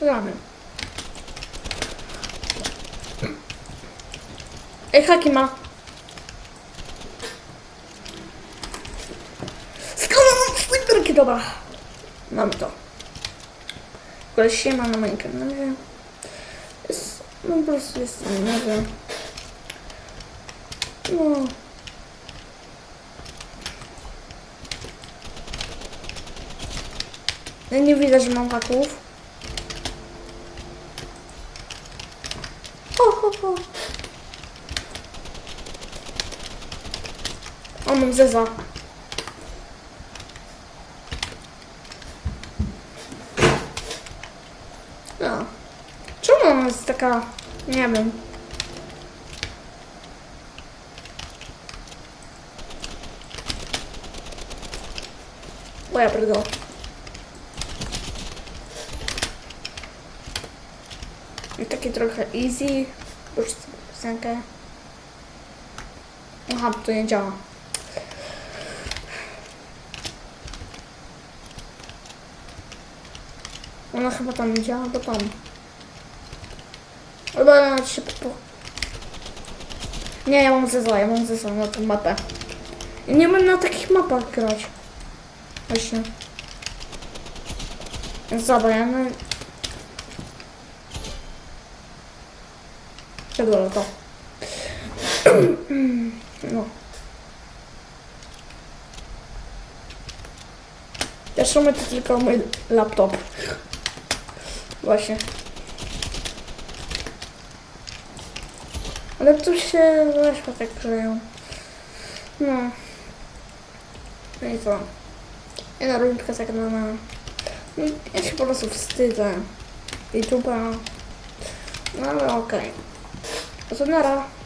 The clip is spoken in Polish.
Gramy. Ej, haki ma. Skąd mam snajperki? Dobra. Mamy to. W się ma na moim kanale. Jest, no po prostu jest. No. Nie widać, że mam haków. Ho. O, mam zeza. No. Czemu ona jest taka... Nie wiem. O ja. I takie trochę easy. Już piosenkę. Aha, to nie działa. Ona chyba tam nie działa, bo tam. Albo ona się po... Nie, ja mam zeza, ja mam zeza na tą mapę. I nie będę na takich mapach grać. Właśnie. Zobacz, ja Pierdolę to. No. Zresztą my to tylko mój laptop. Właśnie. Ale tu się weźmy tak grzeją. No. No i co? Jedna rundka zagrana. No, ja się po prostu wstydzę. YouTube'a. No ale okej. Okay. To nara.